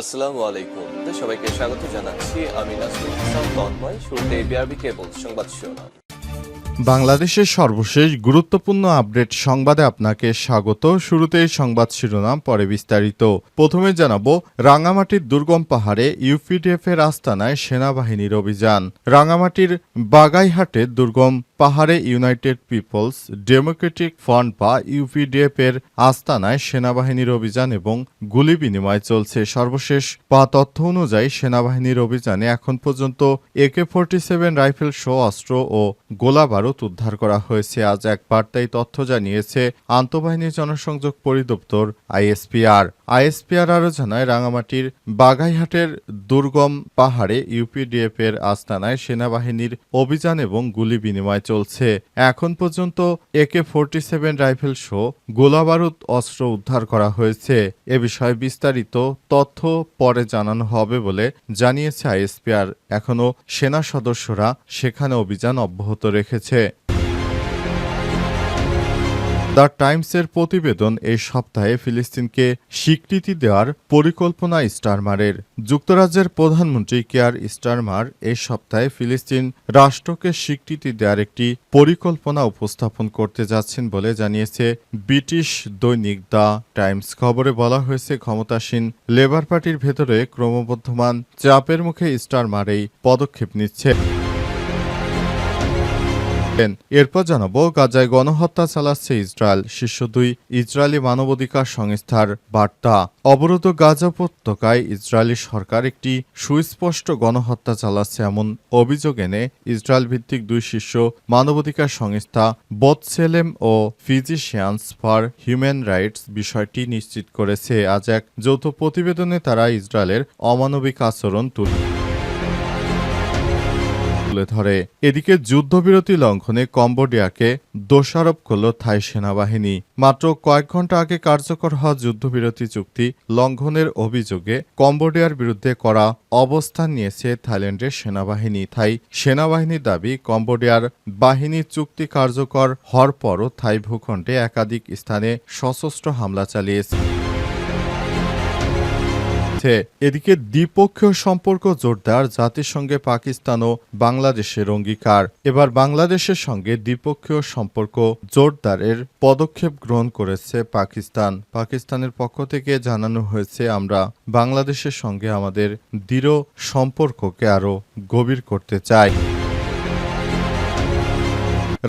আসসালামু আলাইকুম। সবাইকে স্বাগত জানাচ্ছি। আমি নাসরুল ইসলাম, তন্ময়। শুরুতে বিআরবি কেবল সংবাদ শিরোনাম। বাংলাদেশের সর্বশেষ গুরুত্বপূর্ণ আপডেট সংবাদে আপনাকে স্বাগত। শুরুতেই সংবাদ শিরোনাম, পরে বিস্তারিত। প্রথমে জানাব, রাঙামাটির দুর্গম পাহাড়ে ইউপিডিএফ এর আস্তানায় সেনাবাহিনীর অভিযান। রাঙামাটির বাগাইহাটে দুর্গম পাহাড়ে ইউনাইটেড পিপলস ডেমোক্রেটিক ফ্রন্ট বা ইউপিডিএফ এর আস্তানায় সেনাবাহিনীর অভিযান এবং গুলি বিনিময় চলছে। সর্বশেষ পা তথ্য অনুযায়ী সেনাবাহিনীর অভিযানে এখন পর্যন্ত AK forty seven rifle show অস্ত্র ও গোলা বারুদ উদ্ধার করা হয়েছে। আজ এক বার্তায় তথ্য জানিয়েছে আন্তঃবাহিনী জনসংযোগ পরিদপ্তর আইএসপিআর। আইএসপিআর আরও জানায়, রাঙামাটির বাগাইহাটের দুর্গম পাহাড়ে ইউপিডিএফ এর আস্তানায় সেনাবাহিনীর অভিযান এবং গুলি বিনিময় চলছে। এখন পর্যন্ত একে ফোরটি সেভেন রাইফেল শো গোলাবারুদ অস্ত্র উদ্ধার করা হয়েছে। এ বিষয়ে বিস্তারিত তথ্য পরে জানানো হবে বলে জানিয়েছে আইএসপিআর। এখনও সেনা সদস্যরা সেখানে অভিযান অব্যাহত রেখেছে। দ্য টাইমসের প্রতিবেদন এই সপ্তাহে ফিলিস্তিনকে স্বীকৃতি দেওয়ার পরিকল্পনা স্টারমারের যুক্তরাজ্যের প্রধানমন্ত্রী কেয়ার স্টারমার এই সপ্তাহে ফিলিস্তিন রাষ্ট্রকে স্বীকৃতি দেওয়ার একটি পরিকল্পনা উপস্থাপন করতে যাচ্ছেন বলে জানিয়েছে ব্রিটিশ দৈনিক দ্য টাইমস খবরে বলা হয়েছে, ক্ষমতাসীন লেবার পার্টির ভেতরে ক্রমবর্ধমান চাপের মুখে স্টারমার এই পদক্ষেপ নিচ্ছে। এরপর জানাব, গাজায় গণহত্যা চালাচ্ছে ইসরায়েল। শীর্ষ দুই ইসরায়েলি মানবাধিকার সংস্থার বার্তা। অবরোধ গাজা উপত্যকায় ইসরায়েলি সরকার একটি সুস্পষ্ট গণহত্যা চালাচ্ছে এমন অভিযোগ এনে ইসরায়েল ভিত্তিক দুই শীর্ষ মানবাধিকার সংস্থা বৎসেলেম ও ফিজিশিয়ানস ফর হিউম্যান রাইটস বিষয়টি নিশ্চিত করেছে। আজ এক যৌথ প্রতিবেদনে তারা ইসরায়েলের অমানবিক আচরণ তুলে তুলে ধরে। এদিকে যুদ্ধবিরতি লঙ্ঘনে কম্বোডিয়াকে দোষারোপ করল থাই সেনাবাহিনী। মাত্র কয়েক ঘণ্টা আগে কার্যকর হওয়া যুদ্ধবিরতি চুক্তি লঙ্ঘনের অভিযোগে কম্বোডিয়ার বিরুদ্ধে করা অবস্থান নিয়েছে থাইল্যান্ডের সেনাবাহিনী। থাই সেনাবাহিনীর দাবি, কম্বোডিয়ার বাহিনী চুক্তি কার্যকর হওয়ার পরও থাই ভূখণ্ডে একাধিক স্থানে সশস্ত্র হামলা চালিয়েছে। হচ্ছে এদিকে দ্বিপক্ষীয় সম্পর্ক জোরদার, জাতিসংঘে পাকিস্তান ও বাংলাদেশের অঙ্গীকার। এবার বাংলাদেশের সঙ্গে দ্বিপক্ষীয় সম্পর্ক জোরদারের পদক্ষেপ গ্রহণ করেছে পাকিস্তান। পাকিস্তানের পক্ষ থেকে জানানো হয়েছে, আমরা বাংলাদেশের সঙ্গে আমাদের দৃঢ় সম্পর্ককে আরও গভীর করতে চাই।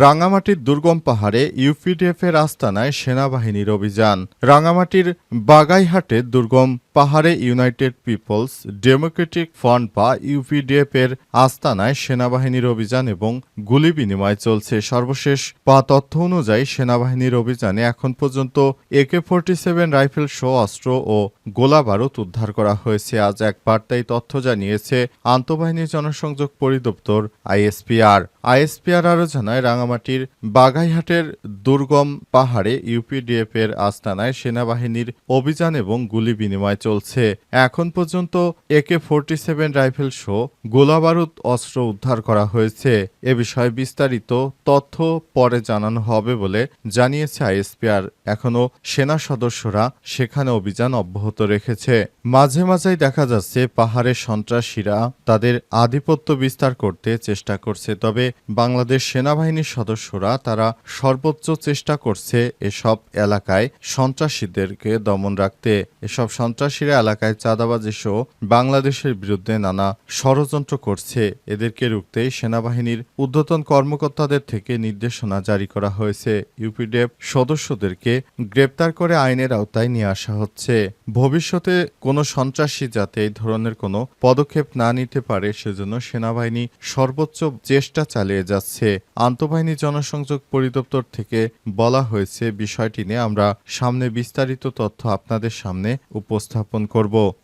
রাঙামাটির দুর্গম পাহাড়ে ইউপিডিএফ এর আস্তানায় সেনাবাহিনীর অভিযান। রাঙামাটির বাগাইহাটে দুর্গম পাহাড়ে ইউনাইটেড পিপলস ডেমোক্রেটিক ফ্রন্ট বা ইউপিডিএফ এর আস্তানায় সেনাবাহিনীর অভিযান এবং গুলি বিনিময় চলছে। সর্বশেষ পা তথ্য অনুযায়ী সেনাবাহিনীর অভিযানে এখন পর্যন্ত AK forty seven rifle show অস্ত্র ও গোলা বারুদ উদ্ধার করা হয়েছে। আজ এক বার্তায় তথ্য জানিয়েছে আন্তঃবাহিনী জনসংযোগ পরিদপ্তর আইএসপিআর। আইএসপিআর আরও জানায়, রাঙামাটির বাগাইহাটের দুর্গম পাহাড়ে ইউপিডিএফ এর আস্তানায় সেনাবাহিনীর অভিযান এবং গুলি বিনিময় চলছে। এখন পর্যন্ত একে ফোরটি সেভেন রাইফেল শো গোলাবারুদ অস্ত্র উদ্ধার করা হয়েছে। এ বিষয়ে বিস্তারিত তথ্য পরে জানানো হবে বলে জানিয়েছে আইএসপিআর। এখনও সেনা সদস্যরা সেখানে অভিযান অব্যাহত রেখেছে। মাঝে মাঝেই দেখা যাচ্ছে পাহাড়ের সন্ত্রাসীরা তাদের আধিপত্য বিস্তার করতে চেষ্টা করছে, তবে বাংলাদেশ সেনাবাহিনীর সদস্যরা তারা সর্বোচ্চ চেষ্টা করছে এসব এলাকায় সন্ত্রাসীদেরকে দমন রাখতে। এসব সন্ত্রাসীরা এলাকায় চাঁদাবাজি সহ বাংলাদেশের বিরুদ্ধে নানা ষড়যন্ত্র করছে। এদেরকে রুখতে সেনাবাহিনীর ঊর্ধ্বতন কর্মকর্তাদের থেকে নির্দেশনা জারি করা হয়েছে। ইউপিডিএফ সদস্যদেরকে গ্রেপ্তার করে আইনের আওতায় নিয়ে আসা হচ্ছে। ভবিষ্যতে কোনো সন্ত্রাসী যাতে এই ধরনের কোনো পদক্ষেপ না নিতে পারে, সেজন্য সেনাবাহিনী সর্বোচ্চ চেষ্টা চালিয়ে যাচ্ছে। আন্তঃবাহিনী জনসংযোগ পরিদপ্তর থেকে বলা হয়েছে, বিষয়টি নিয়ে আমরা সামনে বিস্তারিত তথ্য আপনাদের সামনে উপস্থাপন করব।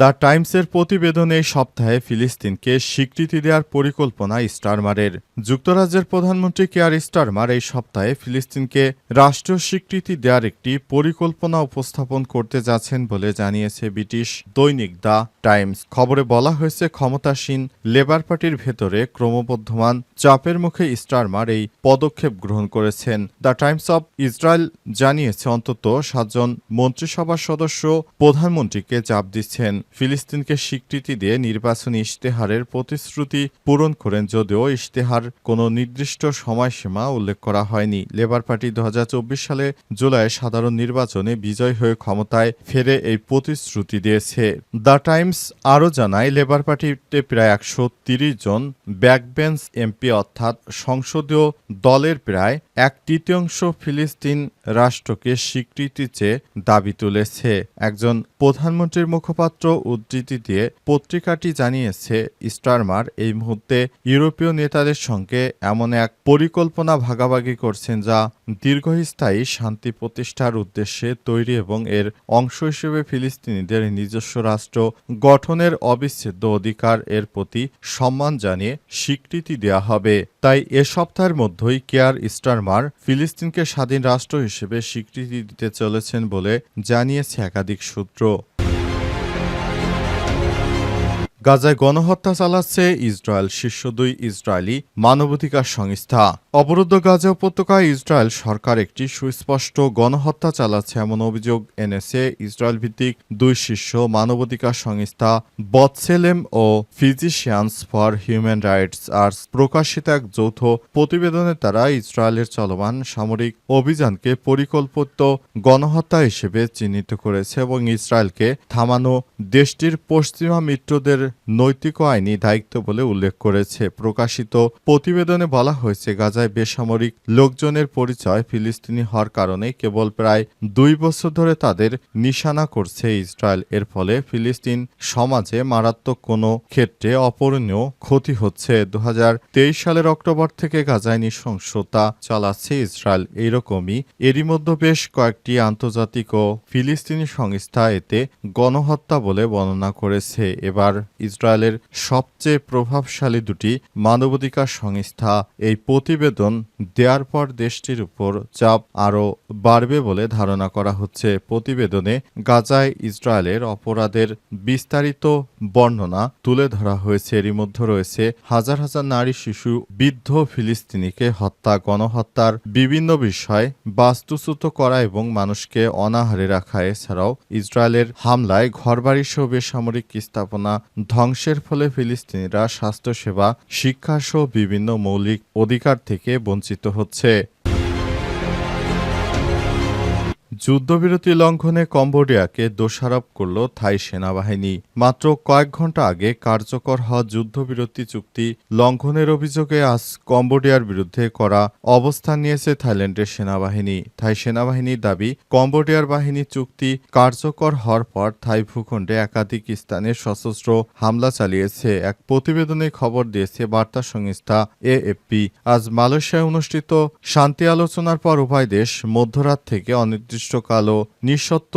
দ্য টাইমসের প্রতিবেদনে এই সপ্তাহে ফিলিস্তিনকে স্বীকৃতি দেওয়ার পরিকল্পনা স্টারমারের। যুক্তরাজ্যের প্রধানমন্ত্রী কেয়ার স্টারমার এই সপ্তাহে ফিলিস্তিনকে রাষ্ট্রীয় স্বীকৃতি দেওয়ার একটি পরিকল্পনা উপস্থাপন করতে যাচ্ছেন বলে জানিয়েছে ব্রিটিশ দৈনিক দ্য টাইমস। খবরে বলা হয়েছে, ক্ষমতাসীন লেবার পার্টির ভেতরে ক্রমবর্ধমান চাপের মুখে স্টারমার এই পদক্ষেপ গ্রহণ করেছেন। দ্য টাইমস অব ইসরায়েল জানিয়েছে, অন্তত সাতজন মন্ত্রিসভার সদস্য প্রধানমন্ত্রীকে চাপ দিচ্ছেন। ফিলিস্তিনকে স্বীকৃতি দিয়ে নির্বাচনী ইশতেহারের প্রতিশ্রুতি পূরণ করেন যদিও ইশতেহার কোনো নির্দিষ্ট সময়সীমা উল্লেখ করা হয়নি। লেবার পার্টি দুহাজার চব্বিশ সালে জুলাই সাধারণ নির্বাচনে বিজয় হয়ে ক্ষমতায় ফেরে এই প্রতিশ্রুতি দিয়েছে। দ্য টাইমস আরও জানায়, লেবার পার্টিতে প্রায় একশো জন ব্যাকবেঞ্চ এমপি অর্থাৎ সংসদীয় দলের প্রায় এক তৃতীয়াংশ ফিলিস্তিন রাষ্ট্রকে স্বীকৃতি চেয়ে দাবি তুলেছে। একজন প্রধানমন্ত্রীর মুখপাত্র উদ্ধৃতি দিয়ে পত্রিকাটি জানিয়েছে স্টারমার, এই মুহূর্তে ইউরোপীয় নেতাদের সঙ্গে এমন এক পরিকল্পনা ভাগাভাগি করছেন যা দীর্ঘস্থায়ী শান্তি প্রতিষ্ঠার উদ্দেশ্যে তৈরি এবং এর অংশ হিসেবে ফিলিস্তিনিদের নিজস্ব রাষ্ট্র গঠনের অবিচ্ছেদ্য অধিকার এর প্রতি সম্মান জানিয়ে স্বীকৃতি দেওয়া হবে। তাই এ সপ্তাহের মধ্যেই কেয়ার স্টারমার ফিলিস্তিনকে স্বাধীন রাষ্ট্র হিসেবে স্বীকৃতি দিতে চলেছেন বলে জানিয়েছে একাধিক সূত্র। গাজায় গণহত্যা চালাচ্ছে ইসরায়েল শীর্ষ দুই ইসরায়েলি মানবাধিকার সংস্থা। অবরুদ্ধ গাজা উপত্যকায় ইসরায়েল সরকার একটি সুস্পষ্ট গণহত্যা চালাচ্ছে এমন অভিযোগ এনেছে ইসরায়েল ভিত্তিক দুই শীর্ষ মানবাধিকার সংস্থা B'Tselem O physicians for human rights arts প্রকাশিত এক যৌথ প্রতিবেদনে তারা ইসরায়েলের চলমান সামরিক অভিযানকে পরিকল্পিত গণহত্যা হিসেবে চিহ্নিত করেছে এবং ইসরায়েলকে থামানো দেশটির পশ্চিমা মিত্রদের নৈতিক আইনি দায়িত্ব বলে উল্লেখ করেছে। প্রকাশিত প্রতিবেদনে বলা হয়েছে, গাজায় বেসামরিক লোকজনের পরিচয় ফিলিস্তিনি হওয়ার কারণে কেবল প্রায় দুই বছর ধরে তাদের নিশানা করছে ইসরায়েল। এর ফলে ফিলিস্তিন সমাজে মারাত্মক কোনো ক্ষেত্রে অপূরণীয় ক্ষতি হচ্ছে। দু হাজার তেইশ সালের অক্টোবর থেকে গাজায় নৃশংসতা চালাচ্ছে ইসরায়েল। এইরকমই এরই মধ্যে বেশ কয়েকটি আন্তর্জাতিক ও ফিলিস্তিনি সংস্থা এতে গণহত্যা বলে বর্ণনা করেছে। এবার ইসরায়েলের সবচেয়ে প্রভাবশালী দুটি মানবাধিকার সংস্থা এই প্রতিবেদন দেওয়ার পর দেশটির উপর চাপ আরও বাড়বে বলে ধারণা করা হচ্ছে। প্রতিবেদনে গাজায় ইসরায়েলের অপরাধের বিস্তারিত বর্ণনা তুলে ধরা হয়েছে। এরই মধ্যে রয়েছে হাজার হাজার নারী শিশু বৃদ্ধ ফিলিস্তিনিকে হত্যা, গণহত্যার বিভিন্ন বিষয় বাস্তুচ্যুত করা এবং মানুষকে অনাহারে রাখা। এছাড়াও ইসরায়েলের হামলায় ঘরবাড়ি সহ বেসামরিক স্থাপনা ধ্বংসের ফলে ফিলিস্তিনিরা স্বাস্থ্যসেবা শিক্ষাসহ বিভিন্ন মৌলিক অধিকার থেকে বঞ্চিত হচ্ছে। যুদ্ধবিরতি লঙ্ঘনে কম্বোডিয়াকে দোষারোপ করল থাই সেনাবাহিনী। মাত্র কয়েক ঘণ্টা আগে কার্যকর হওয়া যুদ্ধবিরতি চুক্তি লঙ্ঘনের অভিযোগে আজ কম্বোডিয়ার বিরুদ্ধে করা অবস্থান নিয়েছে থাইল্যান্ডের সেনাবাহিনী। থাই সেনাবাহিনীর দাবি, কম্বোডিয়ার বাহিনী চুক্তি কার্যকর হওয়ার পর থাই ভূখণ্ডে একাধিক স্থানে সশস্ত্র হামলা চালিয়েছে। এক প্রতিবেদনে খবর দিয়েছে বার্তা সংস্থা এএফপি। আজ মালয়েশিয়ায় অনুষ্ঠিত শান্তি আলোচনার পর উভয় দেশ মধ্যরাত থেকে অনির্দিষ্টকাল ও নিঃশর্ত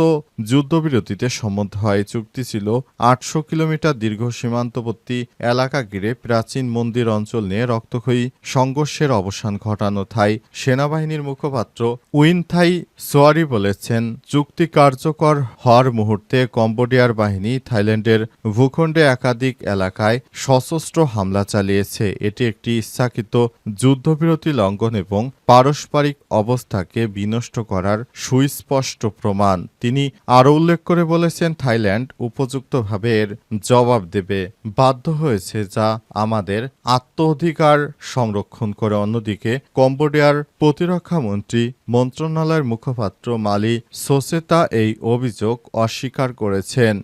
যুদ্ধবিরতিতে সম্মত হয়। চুক্তি ছিল আটশো কিলোমিটার দীর্ঘ সীমান্তবর্তী এলাকা ঘিরে প্রাচীন মন্দির অঞ্চল নিয়ে রক্তক্ষয়ী সংঘর্ষের অবসান ঘটানো থাই। সেনাবাহিনীর মুখপাত্র উইন থাই সোয়ারি বলেছেন, চুক্তি কার্যকর হওয়ার মুহূর্তে কম্বোডিয়ার বাহিনী থাইল্যান্ডের ভূখণ্ডে একাধিক এলাকায় সশস্ত্র হামলা চালিয়েছে। এটি একটি ইচ্ছাকৃত যুদ্ধবিরতি লঙ্ঘন এবং পারস্পরিক অবস্থাকে বিনষ্ট করার সুস্পষ্ট প্রমাণ। তিনি আরও উল্লেখ করে বলেছেন, থাইল্যান্ড উপযুক্তভাবে এর জবাব দেবে। বাধ্য হয়েছে যা আমাদের আত্ম অধিকার সংরক্ষণ করে। অন্যদিকে, কম্বোডিয়ার প্রতিরক্ষা মন্ত্রী, মন্ত্রণালয়ের মুখপাত্র মালি সোসেতা এই অভিযোগ অস্বীকার করেছেন।